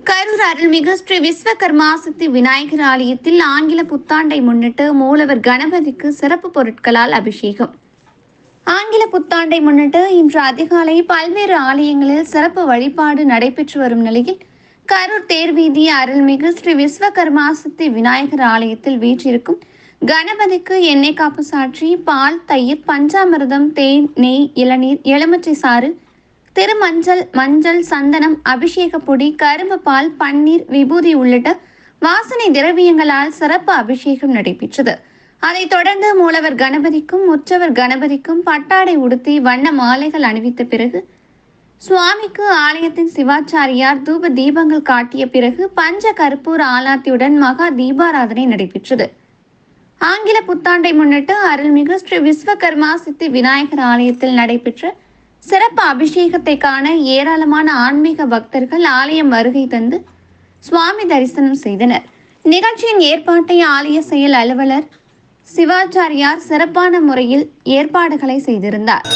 கரூர் அருள்மிகு ஸ்ரீ விஸ்வகர்மா சக்தி விநாயகர் ஆலயத்தில் ஆங்கில புத்தாண்டை முன்னிட்டு மூலவர் கணபதிக்கு சிறப்பு பொருட்களால் அபிஷேகம். ஆங்கில புத்தாண்டை முன்னிட்டு இன்று அதிகாலை பல்வேறு ஆலயங்களில் சிறப்பு வழிபாடு நடைபெற்று வரும் நிலையில் கரூர் தேர்வீதி அருள்மிகு ஸ்ரீ விஸ்வகர்மா சக்தி விநாயகர் ஆலயத்தில் வீற்றிருக்கும் கணபதிக்கு எண்ணெய் காப்பு சாற்றி பால் தயிர் பஞ்சாமிர்தம் தேன் நெய் இளநீர் எலுமிச்சை சாறு திருமஞ்சள் மஞ்சள் சந்தனம் அபிஷேக பொடி கரும்பு பால் பன்னீர் விபூதி உள்ளிட்ட வாசனை திரவியங்களால் சிறப்பு அபிஷேகம் நடைபெற்றது. அதைத் தொடர்ந்து மூலவர் கணபதிக்கும் உற்சவர் கணபதிக்கும் பட்டாடை உடுத்தி வண்ண மாலைகள் அணிவித்த பிறகு சுவாமிக்கு ஆலயத்தின் சிவாச்சாரியார் தூப தீபங்கள் காட்டிய பிறகு பஞ்ச கருப்பூர் ஆலாத்தியுடன் மகா தீபாராதனை நடைபெற்றது. ஆங்கில புத்தாண்டை முன்னிட்டு அருள்மிகு ஸ்ரீ விஸ்வகர்மா சித்தி விநாயகர் ஆலயத்தில் நடைபெற்ற சிறப்பு அபிஷேகத்தை காண ஏராளமான ஆன்மீக பக்தர்கள் ஆலயம் வருகை தந்து சுவாமி தரிசனம் செய்தனர். நிகழ்ச்சியின் ஏற்பாட்டை ஆலய செயல் அலுவலர் சிவாச்சாரியார் சிறப்பான முறையில் ஏற்பாடுகளை செய்திருந்தார்.